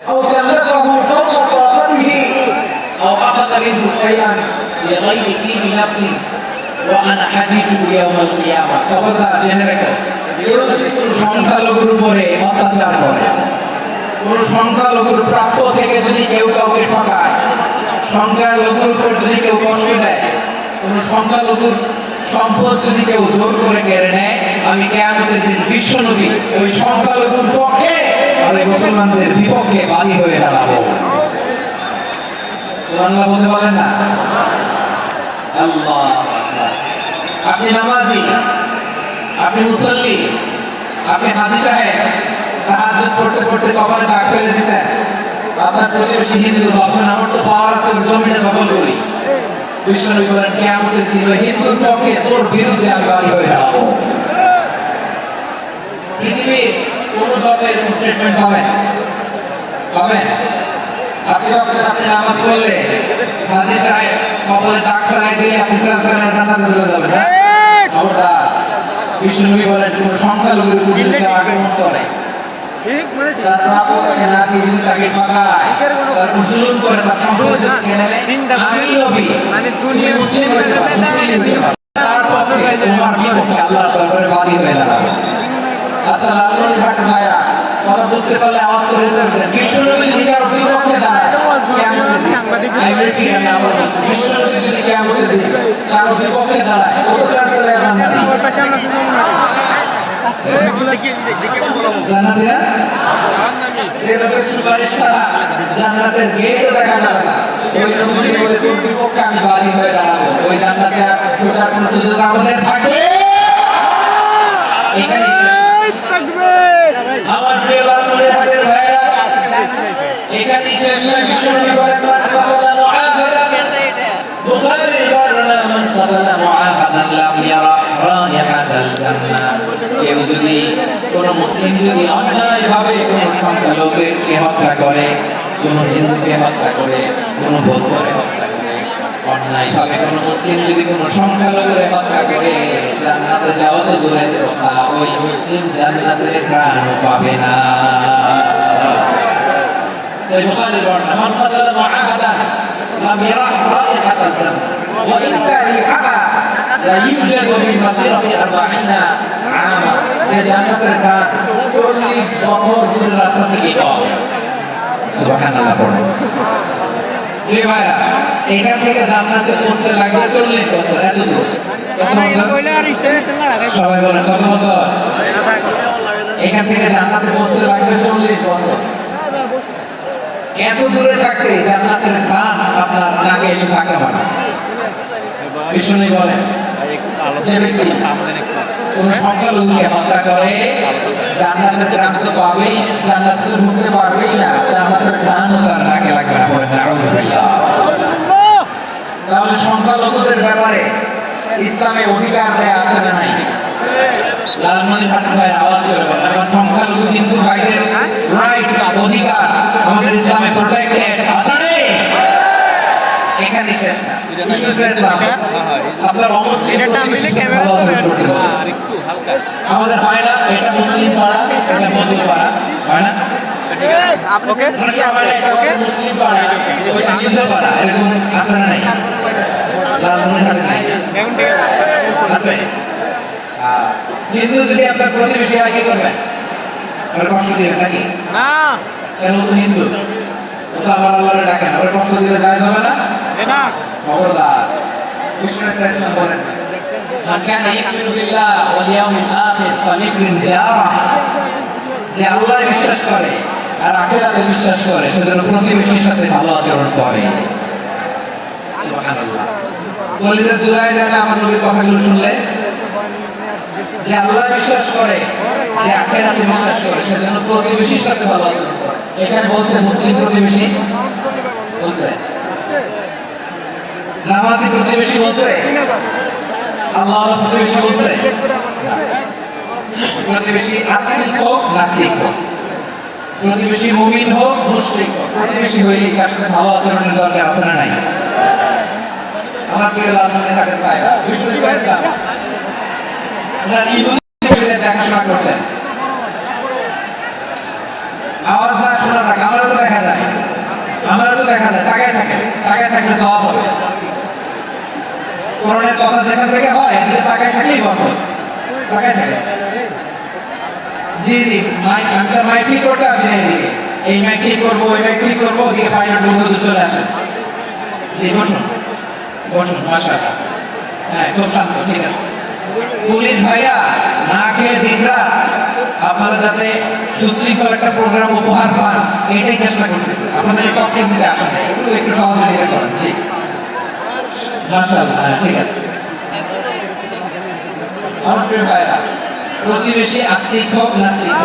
أو كلفه فوق طاقته أو أخذ منه شيئا بغير طيب نفس وأنا حديثه يوم القيامة খবরদার জেনে রেখো কেউ যদি কোনো সংখ্যালঘুর উপরে অত্যাচার করে কোন সংখ্যালঘুর প্রাপ্য থেকে যদি কেউ কাউকে ঠকায় সংখ্যালঘুর উপর যদি কেউ কষ্ট দেয় কোন সংখ্যালঘুর সম্পদ যদি কেউ জোর করে কেড়ে নেয় আমি কেয়ামতের দিন বিশ্ব নবী ওই সংখ্যালঘুর পক্ষে আর মুসলমানদের বিপক্ষে বাদী হয়ে দাঁড়াবো। সুবহানাল্লাহ বলতে বলেন না? আল্লাহ আপনি নামাজি, আপনি মুসল্লি, আপনি হাজি সাহেব, তাহাজ্জুদ পড়তে পড়তে কপালে ডাক ফেলে দিছেন। আপনার হিন্দু ভাবছেন আমার তো পাওয়ার আছে জমিনে দখল করি। বিশ্বনবী বলেন হিন্দুর পক্ষে তোর বিরুদ্ধে আমি বাড়ি হয়ে দাঁড়াবো। পৃথিবীর কোন দলের স্টেটমেন্ট পাবেন পাবেন আপনি ভাবছেন আপনি নামাজ পড়লে হাজি সাহেব কপালে ডাক ফেলাই দিয়ে আপনি সালাম জান্নাতে চলে যাবেন খবরদার বিষ্ণুবী বলেন কোন সংখ্যালঘুর উপর আক্রমণ করে ঠিক ঠিক। তার প্রাপ্য তাকে না দিয়ে যদি তাকে ঠকায় তার উপর করে তার করে। আমি নবী। মুসলিম হয়ে যাও, চিন্তা করে মুসলিম হয়ে যাও। তার তার পক্ষে তোমার বিপক্ষে আল্লাহর দরবারে বাদী হয়ে দাঁড়াবে আচ্ছা লালমনি ঘাট ভাইরা কথা বুঝতে পারলে আওয়াজ করে দিতে বিশ্বনবী যদি কারও বিপক্ষে দাঁড়ায় কেয়ামতের দিন, সাংবাদিক আমেরিকা না আবার বিশ্বনবী যদি কেয়ামতের দিন কারও বিপক্ষে দাঁড়ায় অবশ্যই আসলে আমার নাম। ওর পাশে আমরা শুনব না দেখিয়ে দেখিয়ে বলব জান্নাতীরা গেটও দেখা যাবে ওই নবী বলে তোর আমি বাদী হয়ে দাঁড়াবো ওই জান্নাতে ঢোকার কোনো সুযোগ আমাদের থাকবে। আমার প্রিয় লালমনির হাটের ভাইরা এখানে শেষ নয় বিশ্বনবী বলেন মান ফাদালা মুআহাদান বুখারীর কোনো মুসলিম যদি অন্যায়ভাবে কোনো সংখ্যালঘুকে হত্যা করে, কোনো হিন্দুকে হত্যা করে, কোনো বৌদ্ধরে হত্যা করে অন্যায়ভাবে কোনো মুসলিম যদি কোনো সংখ্যালঘুরে হত্যা করে, জান্নাতে যাওয়া তো দূরের কথা, ওই মুসলিম জান্নাতে প্রাণ পাবে না। সেই বুখারীর বর্ণনা, মান ফাতাল মুআহাদা লাম ইয়ারাহ রাইহাতাল জান্নাহ, ওয়া ইন কারিহাহা লা ইউজাদু মিন মাসিরাতি 40 যে জান্নাতের কাজ চল্লিশ বছর দূরের রাস্তা থেকে পাওয়া সুবহানাল্লাহ পড়ো। প্রিয় ভাইরা এখান থেকে জান্নাতে পৌঁছতে লাগবে চল্লিশ বছর এত দূর। সবাই বলেন কত বছর? এখান থেকে জান্নাতে পৌঁছতে লাগবে চল্লিশ বছর। এত দূরে থাকতে জান্নাতের গান আপনার নাকে এসে থাকতে পারে। বিষ্ণু বলেন সংখ্যালঘুদের ব্যাপারে ইসলামে অধিকার দেয়া আছে না নাই লালমনি ভাটের ভাই আওয়াজ সংখ্যালঘু হিন্দু ভাইদের রাইটস অধিকার আমাদের ইসলামে প্রোটেক্টেড আছে আমাদের হয় না। এটা মুসলিম পাড়া এটা মজুর পাড়া হয় না। ওকে মুসলিম পাড়া পাড়া এরকম নাই যদি আপনার প্রতিবেশী হয় কি করবেন কষ্ট দিবেন নাকি না কেন? হিন্দু ও তো আল্লাহরে ডাকে না। ওর কষ্ট দিলে যায় যাবে না। খবরদার কৃষ্ণ ইসলাম বলেন من كان يؤمن بالله واليوم الآخر فليكرم جاره যে আল্লাহ বিশ্বাস করে আর আখেরাতে বিশ্বাস করে সেজন্য প্রতিবেশীর সাথে ভালো আচরণ করে সুবহানাল্লাহ কলিজার জোড়ায় যায় না আমার নবীর কথাগুলো শুনলে যে আল্লাহ বিশ্বাস করে যে আখেরাতে বিশ্বাস করে সেজন্য প্রতিবেশীর সাথে ভালো আচরণ করে এখানে বলছে মুসলিম প্রতিবেশী বলছে নামাজি প্রতিবেশী বলছে? আল্লাহ প্রতিবেশী বলছে? প্রতিবেশী আস্তিক হোক নাস্তিক হোক। প্রতিবেশী মুমিন হোক, মুশরিক হোক। প্রতিবেশী হইলে তার সাথে ভালো আচরণের দরকার আছে না নাই? আমার প্রিয় লাল মনে হাতের পায় বিষ্ণু ইসলাম ওনার ইবন দেখাশোনা করতেন। আওয়াজ না শোনা থাকে আমরা তো দেখা যায়। টাকায় থাকে টাকায় থাকলে সব হবে। করণের কথা যেখান থেকে হয় এদিকে টাকায় থাকলেই বন্ধ টাকায় থাকে। জি জি, মাইক, আমি তো মাইক ঠিক করতে আসি না এদিকে। এই মাইক ঠিক করব, ওই মাইক ঠিক করব, ওদিকে পাইলট বন্ধু চলে আসে। জি বসুন বসুন মাশাআল্লাহ। হ্যাঁ খুব শান্ত, ঠিক আছে। পুলিশ ভাইয়া, না খেয়ে দিন রাত। আপনারা যাতে সুশৃঙ্খল একটা প্রোগ্রাম উপহার পান, এটাই চেষ্টা করতেছে। আপনাদের পক্ষে দিতে আসা একটু একটু সহযোগিতা করেন, জি। মাশাআল্লাহ হ্যাঁ, ঠিক আছে। আমার ভাইরা প্রতিবেশী আস্তিক হোক নাস্তিক হোক।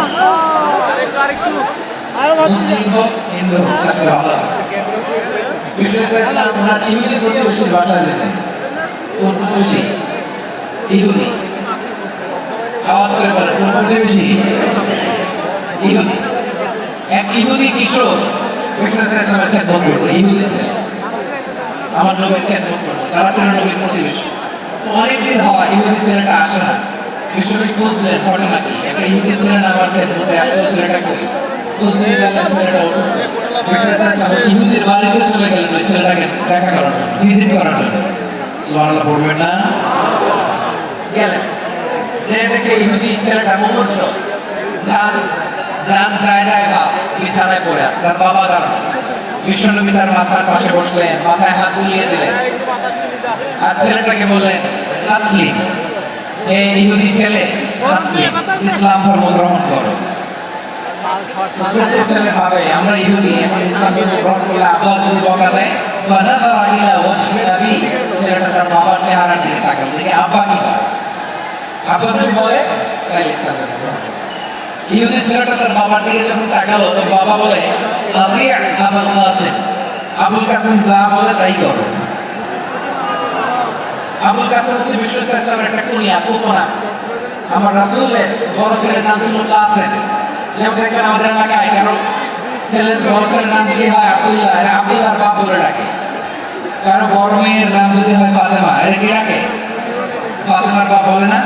মুসলিম হোক হিন্দু হোক। ইসলাম ওনার ইহুদি প্রতিবেশী ইহুদি। আওয়াজ এক ইহুদি কিশোর বিষ্ণু ইসলামের করতো ইহুদি ছেলে। আমার নবীর খেদমত করতো তারা ছিল নবীর প্রতিবেশী। অনেকদিন হয় ইহুদি ছেলেটা আসে না। বিশ্বনবী খুঁজলেন ঘটনা একটা ইহুদি ছেলে না আমার খেদমতে আসলে ছেলেটা কই? ছেলেটা চলে গেলেন, ওই ছেলেটাকে দেখা করার জন্য ভিজিট জন্য। সুবহানাল্লাহ, পড়বেন ছেলেটা বিছানায় পড়ে তার বাবা দাঁড়ানো বিশ্বনবী তার মাথার পাশে বসলেন, মাথায় হাত বুলিয়ে দিলেন। আর ছেলেটাকে বললেন আসলিম এ ইহুদি ছেলে আসলিম ইসলাম ধর্ম গ্রহণ করো। ছেলে ভাবে, আমরা ইহুদি, এখন ইসলাম ধর্ম গ্রহণ করলে আব্বা যদি বকা দেয় ফানাযারা ইলা ওয়াজহি আবি। ছেলেটা তার বাবার চেহারা দিকে তাকাল, দেখে আব্বা কি আব্বা যদি বলে, তাহলে ইসলাম ধর্ম গ্রহণ। বিশ্ব বড় ছেলের নাম ছিল কাসেম। কারণ ছেলের বড় ছেলের নাম যদি হয়? আব্দুল্লাহ আব্দুল্লাহর বাপ বলে ডাকে। কারও বড় মেয়ের নাম যদি হয় ফাতেমা, এর কি বাপ বলে না।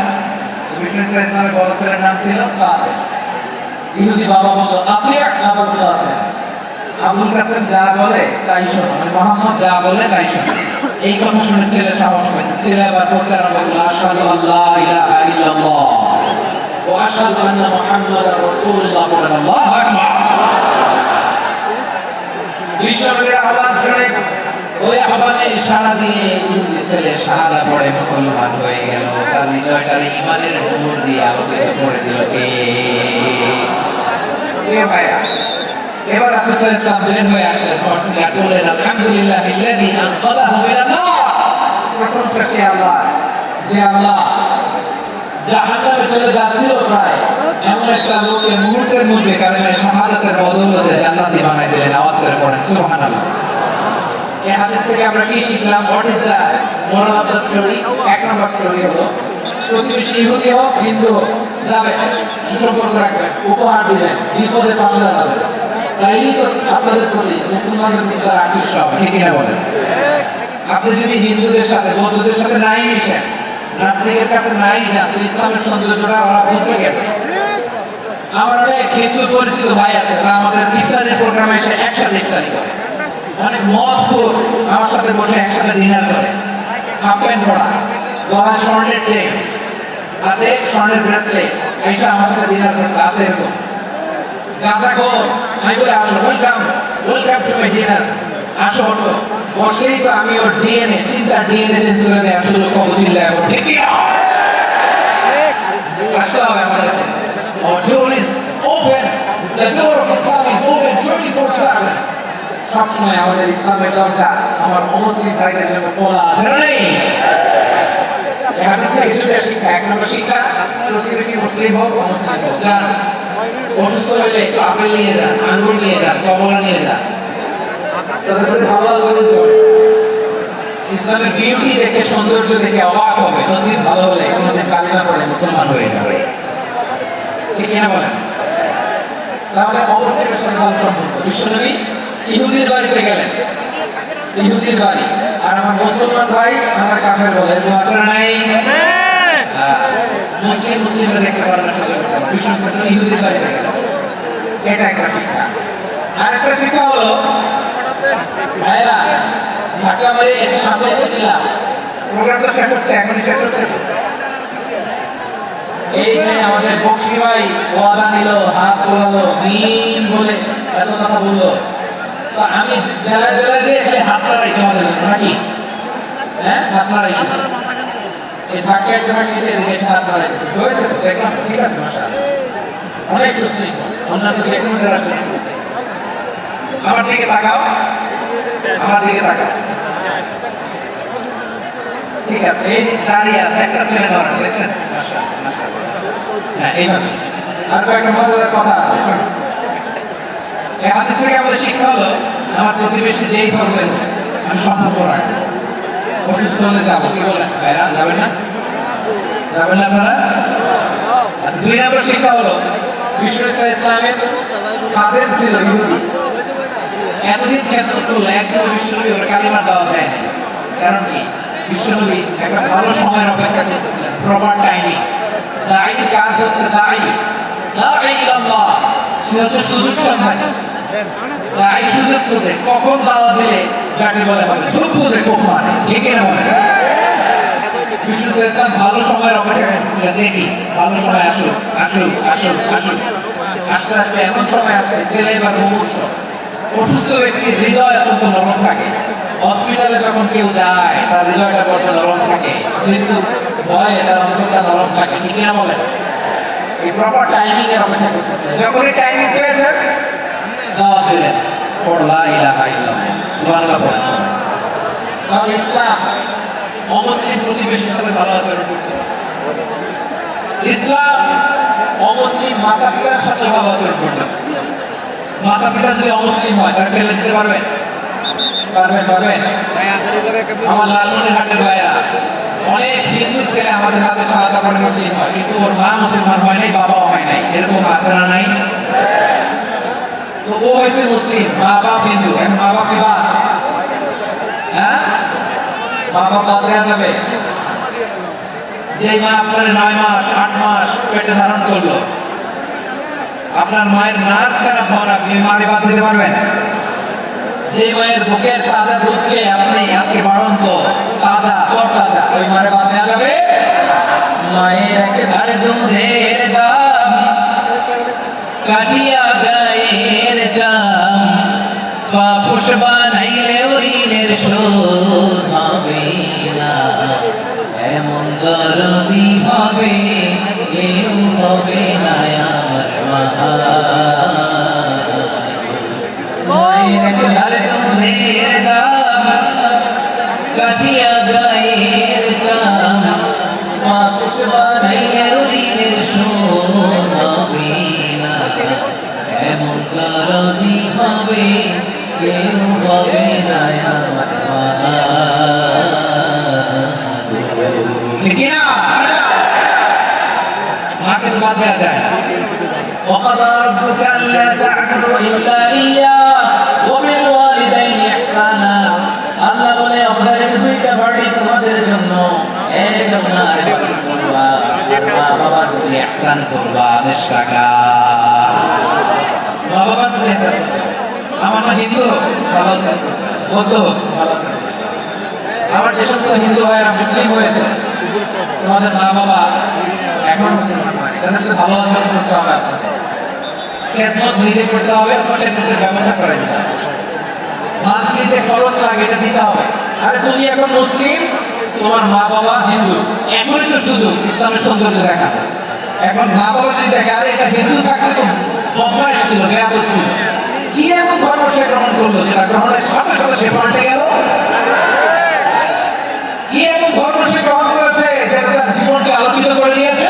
বিষ্ণু ইসলামের বড় ছেলের নাম ছিল কাসেম। ইহুদি বাবা বলল, আপনি আবুল কাসেম আবুল কাসেম যা বলে তাই শোনো মানে মোহাম্মদ যা বলে তাই শোনো। এই কথা শুনে ছেলে সাহস পাইছে ছেলে আবার বলতে আরম্ভ করল, আশহাদু আল্লাহ ইলাহা ইল্লাল্লাহ ওয়া আশহাদু আন্না মুহাম্মাদার রাসূলুল্লাহ। বলেন আল্লাহু আকবার। বিশ্বনবীর আহ্বান শুনে ওই আহ্বানে সারা দিয়ে ইহুদি ছেলে শাহাদা পড়ে, মুসলমান হয়ে গেল। তার হৃদয়টারে ইমানের নূর দিয়ে আলোকিত করে দিল। কে কে ভাইয়া এবার রাসূল ওয়াসাল্লাম বের হয়ে আসলেন ঘটনা বললেন আলহামদুলিল্লাহ আনকাযাহু মিনান নার। প্রশংসা সে আল্লাহ যে আল্লাহ। জাহান্নামে চলে যাচ্ছিল প্রায় এমন একটা লোককে মুহূর্তের মধ্যে কালেমে শাহাদাতের বদৌলতে জান্নাতি বানাই দিলেন, আওয়াজ করে পড়েন সুবহানাল্লাহ। এই হাদিস থেকে আমরা কি শিখলাম? What is the moral of the story এক নম্বর স্টোরি হলো, প্রতিবেশী ইহুদি হোক, হিন্দু হোক যাবে, সুসম্পর্ক রাখবেন উপহার দিবেন বিপদে পাশে দাঁড়াবেন তাই তো আপনাদের প্রতি মুসলমানদের প্রতি আকৃষ্ট হবে, ঠিক আপনি যদি হিন্দুদের সাথে, বৌদ্ধদের সাথে নাই মিশেন নাস্তিকের কাছে নাই যান ইসলামের সৌন্দর্যটা ওরা বুঝবে কেন আমার অনেক হিন্দু পরিচিত ভাই আছে, তারা আমাদের ইফতারের প্রোগ্রামে এসে একসাথে ইফতারি করে। অনেক মদ খোর আমার সাথে বসে একসাথে ডিনার করে। হাফ প্যান্ট পরা, গলা স্বর্ণের চেন হাতে স্বর্ণের ব্রেসলেট এসে আমার সাথে ডিনার করছে আছে এরকম গাঁজা খোর আমি বলে, আসো welcome welcome to my dinner আসো আসো বসলেই তো আমি ওর ডিএনএ চিন্তার ডিএনএ চেঞ্জ করে দেয় আসলে কম চিল্লায় ওর ঠিক? আসতে হবে আমার কাছে Our door is open. The door of Islam is open 24/7. সবসময় আমাদের ইসলামের দরজা আমার অমুসলিম ভাইদের জন্য খোলা আছে না নেই এই হাদিস থেকে দুটো বিউটি দেখে, সৌন্দর্য দেখে অবাক হবে। নসিব ভালো হলে কোনোদিন কালিমা পড়ে মুসলমান হয়ে যাবে। ঠিক কিনা বলেন? তাহলে অবশ্যই সম্পর্ক বিশ্বনবী ইহুদির বাড়িতে গেলেন। ইহুদির বাড়ি। আর আমার মুসলমান ভাই আমার কাফের বলে এরকম আছে নাই হ্যাঁ, মুসলিম মুসলিমরা দেখতে পারে না। বিশ্ব ইসলাম ইহুদির বাড়িতে গেলেন এটা একটা শিক্ষা। আর একটা শিক্ষা হলো ভাইরা ঢাকা মেরে এসে সামনে এসে দিলাম শেষ হচ্ছে এখনই শেষ হচ্ছে। এই যে আমাদের বক্সি ভাই ওয়াদা নিল হাত তোলালো মিম বলে এত কথা বলল। তো আমি জেলায় জেলায় দিয়ে খালি হাত নাড়াইছি আমাদের নাকি? হ্যাঁ? হাত নাড়াইছি এই ঢাকা একটা নিয়ে এদিকে এসে হাত নাড়াইছি হয়েছে তো দেখলাম ঠিক আছে মাসা অনেক সুস্থির অন্যান্য যে কোনো যারা আমার দিকে তাকাও। আমার দিকে তাকাও। ঠিক আছে এই যে দাঁড়িয়ে আছে। একটা ছেলে ধরেন দেখছেন? মাশাআল্লাহ, মাশাআল্লাহ। হ্যাঁ এইভাবে। আর কয়েকটা মজাদার কথা আছে। এই হাদিস থেকে আমাদের শিক্ষা হলো, আমার প্রতিবেশী যেই ধরবেন আমি সম্পর্ক রাখব অসুস্থ হলে যাব, কি বলেন? ভাইরা, যাবেন না? যাবেন না আপনারা? আচ্ছা দুই নম্বর শিক্ষা হলো বিশ্ব ইসলামের খাদেম ছিল ইহুদি। এতদিন ক্ষেত্র করল একজন বিশ্বনবী ওর কালিমার দেওয়া দেয় কারণ কি? বিশ্বনবী একটা ভালো সময়ের অপেক্ষা করতেছিলেন প্রপার টাইমিং দায়ীর কাজ হচ্ছে দায়ী আল্লাহ সে হচ্ছে সুযোগ সন্ধানী কখন দাওয়া দিলে যাকে বলে হবে? সুযোগ খুঁজে ভালো সময়ের অপেক্ষা ভালো সময় আসুক আসুক আসুক আস্তে আস্তে, এমন সময় আসছে অসুস্থ ব্যক্তির হৃদয় অত্যন্ত নরম থাকে। হসপিটালে যখন কেউ যায়, তার হৃদয়টা বড্ড নরম থাকে। কিন্তু ভয়ে তার অন্তরটা নরম থাকে। ঠিক না বলেন? এই প্রপার টাইমিং এর অপেক্ষা করতেছে। যখনই টাইমিং পেয়েছে দাওয়াত দিলেন পড়লা ইলাহা ইল্লাল্লাহ, সুবহানাল্লাহ পড়েন সবাই। ইসলাম অমুসলিম প্রতিবেশীর সাথে ভালো আচরণ করতে ইসলাম অমুসলিম মাতা পিতার সাথে ভালো আচরণ করতে। মাতা পিতা যদি অমুসলিম হয় তারা ফেলে দিতে পারবেন পারবেন পারবেন আমার লালমনির হাটের ভাইরা অনেক হিন্দু ছেলে আমাদের হাতে সাহায্য করে মুসলিম হয়, কিন্তু ওর মা মুসলমান হয় নাই, বাবাও হয় নাই, এরকম আছে নাই ও হয়েছে মুসলিম মা বাপ হিন্দু মা বাপ বাদ হ্যাঁ? মা বাপ বাদ দেওয়া যাবে। যে মা আপনার নয় মাস, আট মাস পেটে ধারণ করল, আপনার মায়ের নাচ ছাড়া খাওয়ান আপনি মারে বাদ দিতে পারবেন? যে মায়ের বুকের তাজা দুধকে আপনি আজকে বাড়ন্ত, তাজা তোর তাজা ওই মারে বাদ দেওয়া যাবে? মায়ের একেবারে দুধের দাম কাটিয়া হবে না। এমন দরদি হবে কেউ হবে না আমার মা। মায়ের একেবারে দুধের দাম কাটিয়া গায়ের না। হবে কেউ হবে মাকে তো বাদ দেওয়া যায় না। وقضى ربك ألا تعبدوا إلا إياه وبالوالدين إحسانا আল্লাহ বলে আপনাদের দুইটা বাড়ি তোমাদের জন্য এক আপনার বাড়ি করবা আর মা বাবার প্রতি ইহসান করবা বেশ টাকা মা বাবার প্রতি ইহসান করতে হবে। আমার মা হিন্দু হোক ভালো আছেন বৌদ্ধ হোক ভালো আছেন আমার যে সমস্ত হিন্দু ভাইয়েরা মুসলিম হয়েছে তোমাদের মা বাবা এখন মুসলমান হয় তাদের ভালো আচরণ করতে হবে খেদমত নিজে করতে হবে? খেদমতের ব্যবস্থা করে দিতে হবে। যে খরচ লাগে, এটা দিতে হবে। আরে তুমি এখন মুসলিম, তোমার মা বাবা হিন্দু। এখনই তো সুযোগ, ইসলামের সৌন্দর্য দেখা এখন মা বাবা যদি দেখে, আরে এটা হিন্দু থাকলে তো বদমাইশ ছিল, বেয়াদব ছিল। কি এমন ধর্ম সে গ্রহণ করল? যেটা গ্রহণের সাথে সাথে সে পাল্টে গেল? কি এমন ধর্ম সে গ্রহণ করেছে যেটা তার জীবনকে আলোকিত করে দিয়েছে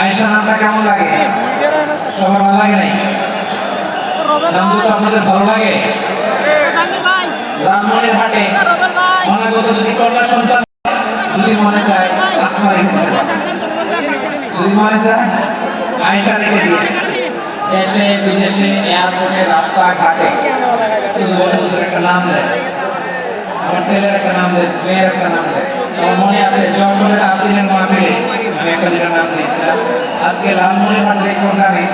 আয়েশা নামটা কেমন লাগে? সবার ভালো লাগে নাই? নাম দুটো আপনাদের ভালো লাগে? লালমনির হাটে অনাগত যদি কন্যা সন্তান যদি মনে চায় আসমা যদি মনে চায়, আয়সা রেখে দিয়ে দেশে, বিদেশে, এয়ারপোর্টে, রাস্তাঘাটে। একটা নাম দেয়। আমার ছেলের একটা নাম দেয়, মেয়ের একটা নাম দেয়। আমার মনে আছে যশোরের আদিনের মাহফিলে দুটা নাম দিয়েছিলাম আজকে লালমনির হাট এই প্রোগ্রামে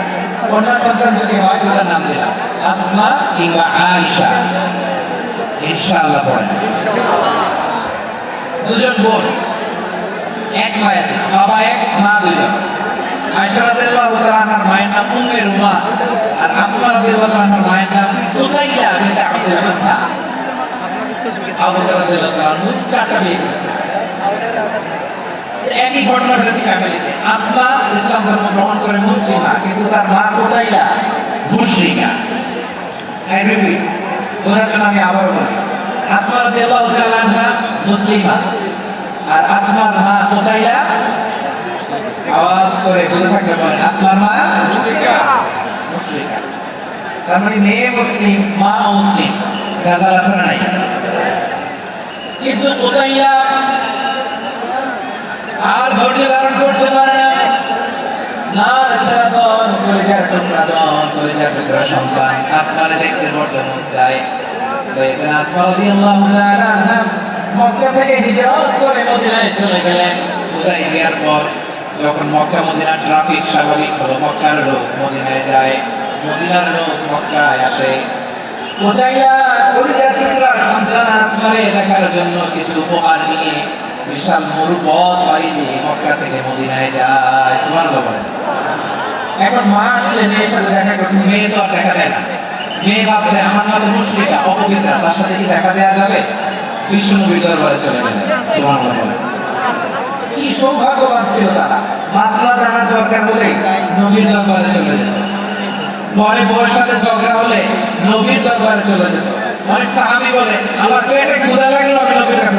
কন্যা সন্তান যদি হয় দুটা নাম দিলাম আসমা কিংবা আয়েশা ইনশাআল্লাহ পড়েন। দুজন বোন এক মায়ের বাবা এক মা দুজন আয়েশা রাদিয়াল্লাহু তাআলা আনহার মায়ের নাম উম্মে রুমা আর আসমা রাদিয়াল্লাহু আনহার মায়ের নাম করেছে একই ঘটনা ঘটেছে ফ্যামিলিতে আসমা ইসলাম ধর্ম গ্রহণ করে মুসলিমা কিন্তু তার মা I repeat, বোঝার আমি আবারও বলি। আসমা রাদিয়াল্লাহু তাআলা মুসলিমা আর আসমার মা কোথাইলা আওয়াজ করে বুঝে থাকলে বলেন আসমার মা মুশরিকা মুশরিকা তার মানে মেয়ে মুসলিম মা মুসলিম আছে না নাই। কিন্তু কোথাইলা আর ধৈর্য ধারণ করতে পারে না। না কলিজার টুকরা দন কলিজার টুকরা সন্তান। আসমানে দেখতে মন চায়। সৈয়দনা আসমা রাদিয়াল্লাহু তাআলা মক্কা থেকে হিজরত করে মদিনায় চলে গেলেন। হুদাইবিয়ার পর যখন মক্কা মদিনা ট্রাফিক স্বাভাবিক হলো, মক্কার লোক মদিনায় যায়। মদিনার লোক মক্কায় আসে। কোথাইয়া কলিজার টুকরা সন্তান আসমানে দেখার জন্য কিছু উপহার নিয়ে বিশাল মরুপথ পাড়ি দিয়ে মক্কা থেকে মদিনায় যায় বলেন। এখন মা আসলে মেয়ের সাথে দেখা করতে, মেয়ে তো আর দেখা দেয় না। মেয়ে ভাবছে, আমার মা তো মুশরিকা অপবিত্রা, তার সাথে কি দেখা দেওয়া যাবে? বিশ্ব নবীর দরবারে চলে গেলেন বলেন। কি সৌভাগ্যবান ছিল তারা। মাসলা জানার দরকার হলে নবীর দরবারে চলে যেত। পরে বউয়ের সাথে ঝগড়া হলে নবীর দরবারে চলে যেত। অনেক সাহাবি বলে, আমার পেটে ক্ষুধা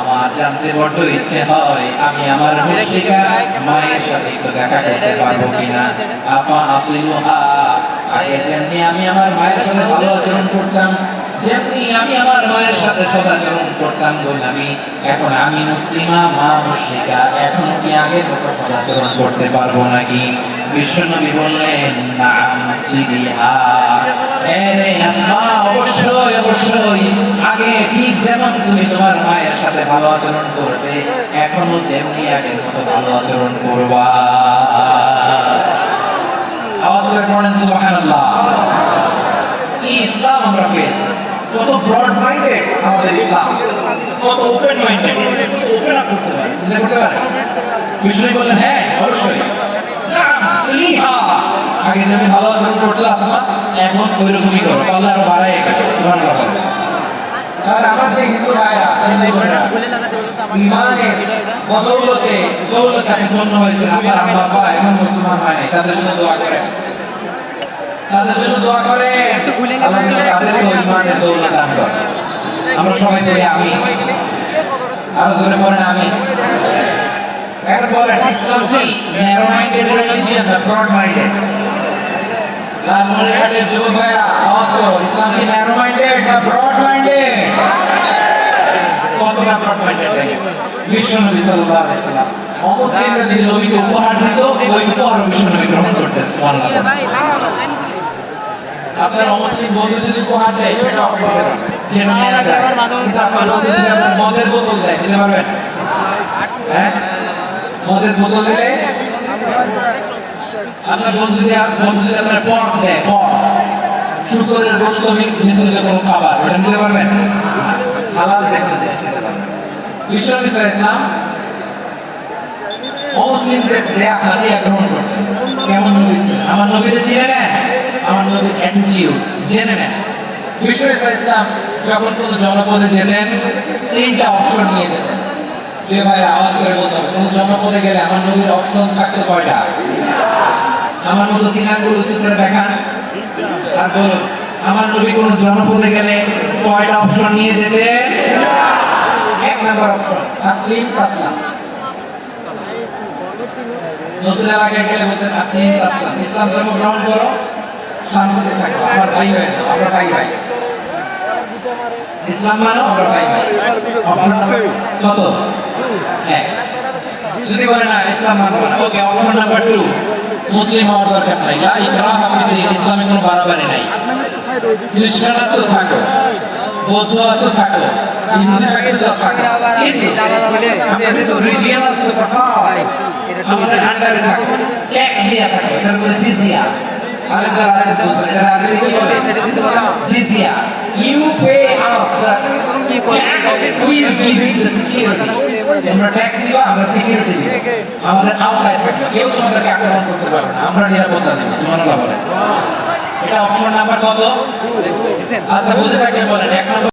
আমার জানতে বড্ড ইচ্ছে হয় আমি আমার মুশরিকা মায়ের সাথে একটু দেখা করতে পারব কিনা। আফা আসলি আগে যেমনি আমি আমার মায়ের সাথে ভালো আচরণ করতাম যেমনি আমি আমার মায়ের সাথে সদাচরণ করতাম গোলামি এখন আমি মুসলিমা, মা মুশরিকা, এখন কি আগে যত সদাচরণ করতে পারব নাকি? বিশ্বনবী বললেন, নাম আসমা, অবশ্যই অবশ্যই। আগে ঠিক যেমন তুমি তোমার মায়ের সাথে ভালো আচরণ এখনও তেমনি ভালো আচরণ করবা। ইসলাম আমরা পেয়েছি। কত ব্রড মাইন্ডেড আমাদের ইসলাম, কত ওপেন মাইন্ডেড ওপেন আপ করতে পারে, চিন্তা করতে পারে। বিষ্ণু বললেন হ্যাঁ অবশ্যই। আগে যেমন ভালো আচরণ করছিল আসমা, এখন ওই রকমই করো আল্লাহ আরও বাড়াই বলেন। তাহলে আমার সেই হিন্দু ভাইরা, হিন্দু বোনেরা ইমানের বদৌলতে দৌলতে আমি ধন্য হয়েছে আমার আম্মা বাবা এমন মুসলমান হয় নাই, তাদের জন্য দোয়া করেন। তাদের জন্য দোয়া করেন। আল্লাহ যেন তাদেরকে ইমানের দৌলত দান করে। আমরা সবাই বলি আমি আরও জোরে পড়েন আমি এখন ইসলাম কি ন্যারো মাইন্ডেড রিলিজিয়ান না ব্রড মাইন্ডেড লালমনিরহাটের যুবক ভাইরা আওয়াজ করো। ইসলাম কি ন্যারো মাইন্ডেড না ব্রড মাইন্ডেড কতটা ব্রড মাইন্ডেড লাগে বিশ্বনবী সাল্লাল্লাহু আলাইহি সাল্লাম। অমুসলিমরা যে নবীকে উপহার দিত ওই উপহার বিশ্বনবী গ্রহণ করতেন সুবহানাল্লাহ। আপনার অমুসলিম বন্ধু যদি উপহার দেয় সেটা মদের বোতল দেয় পারবেন? হ্যাঁ? মদের বোতল দিলে? আপনার আপনার দেয় মিশ্রিত কোনো খাবার, ওটা নিতে পারবেন? হালাল দেখতে বিশ্বনবী ইসলাম, অমুসলিমদের দেয়া হাতিয়া গ্রহণ করতেন কেমন নবী ছিলেন? আমার নবীরে নেন আমার নবীর অ্যাটিটিউড জেনে নেন। সাল্লাল্লাহু ইসলাম, যখন কোনো জনপদে যেতেন, তিনটা অপশন নিয়ে যেতেন। ভাই আওয়াজ করে বলতে কোনো জনপদে গেলে আমার নবীর অপশন থাকতো কয়টা? আমার মতো তিন দেখান। আর আমার নবী কোনো জনপদে গেলে কয়টা অপশন নিয়ে যেতে এক অপশন আসলিম আসলাম নতুন এলাকায় গেলে বলতেন আসলাম ইসলাম ধর্ম গ্রহণ করো। শান্তিতে থাকো, আমার ভাই যাও আমরা ভাই ভাই। ইসলাম মানো আমরা ভাই ভাই। কত যদি বলে না, ইসলাম মানবো ওকে অপশন নাম্বার টু মুসলিম হওয়ার দরকার নাই। লা ইকরাহা ফিদ্দিন ইসলামে কোনো বাড়াবাড়ি নাই। খ্রিস্টান আছো থাকো। বৌদ্ধ আছো, থাকো। হিন্দু থাকে। থাকো। ট্যাক্স দিয়া থাকো, এটার মধ্যে জিজিয়া। আরেকটা আছে এটা আগে কি বলে জিজিয়া you pay us tax will give you the security তোমরা ট্যাক্স দিবা আমরা সিকিউরিটি দিব আমাদের আওতায় থাকবে কেউ তোমাদেরকে আক্রমণ করতে পারবে না আমরা নিরাপত্তা দেব সুবহানাল্লাহ বলে এটা অপশন নাম্বার কত আচ্ছা বুঝে থাকলে বলেন এক নম্বর